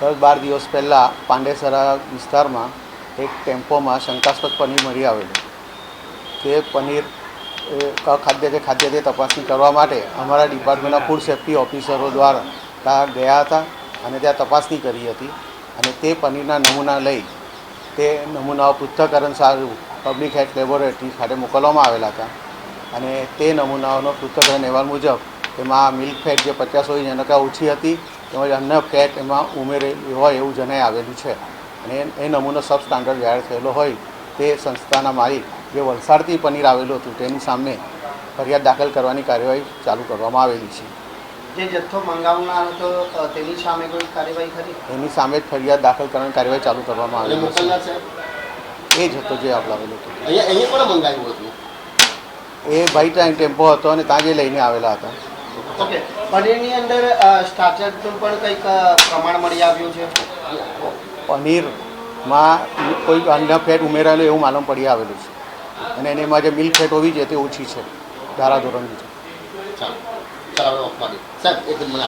દસ બાર દિવસ પહેલાં પાંડેસરા વિસ્તારમાં એક ટેમ્પોમાં શંકાસ્પદ પનીર મળી આવેલું. તે પનીર, એ અખાદ્ય છે ખાદ્ય તે તપાસણી કરવા માટે અમારા ડિપાર્ટમેન્ટના ફૂડ સેફ્ટી ઓફિસરો દ્વારા ત્યાં ગયા હતા અને ત્યાં તપાસણી કરી હતી. અને તે પનીરના નમૂના લઈ તે નમૂનાઓ પૃથ્થકરણ સારું, પબ્લિક હેલ્થ લેબોરેટરી ખાતે મોકલવામાં આવેલા હતા. અને તે નમૂનાઓનો પૃથ્થકરણ અહેવાલ મુજબ તેમાં મિલ્ક ફેટ જે પચાસ હોય એના કરતાં ઓછી હતી. તેમજ અન્ય ફેટ એમાં ઉમેરેલી હોય એવું જણાઈ આવેલું છે. અને એ- નમૂનો સબ સ્ટાન્ડર્ડ જાહેર થયેલો હોય તે સંસ્થાના માલિક જે વલસાડથી પનીર આવેલું હતું તેની સામે ફરિયાદ દાખલ કરવાની કાર્યવાહી ચાલુ કરવામાં આવેલી છે. જે જથ્થો મંગાવનાર હતો તેની સામે કોઈ કાર્યવાહી ખરી? એની સામે જ ફરિયાદ દાખલ કરવાની કાર્યવાહી ચાલુ કરવામાં આવેલી છે. એ જ હતો જે આપલાવેલો હતો. અહીંયા અહીંયા પણ મંગાવ્યું હતું? એ ભાઈ ત્યાં ટેમ્પો હતો અને ત્યાં જે લઈને આવેલા હતા. ઓકે પનીરની અંદર સ્ટાર્ચરનું પણ કંઈક પ્રમાણ મળી આવ્યું છે? પનીરમાં કોઈ અન્ય ફેટ ઉમેરાયેલું એવું માલુમ પડી આવેલું છે. અને એમાં જે મિલ્ક ફેટ હોવી જોઈએ તે ઓછી છે ધારાધોરણની છે. ચાલો ચાલો સાહેબ એક મને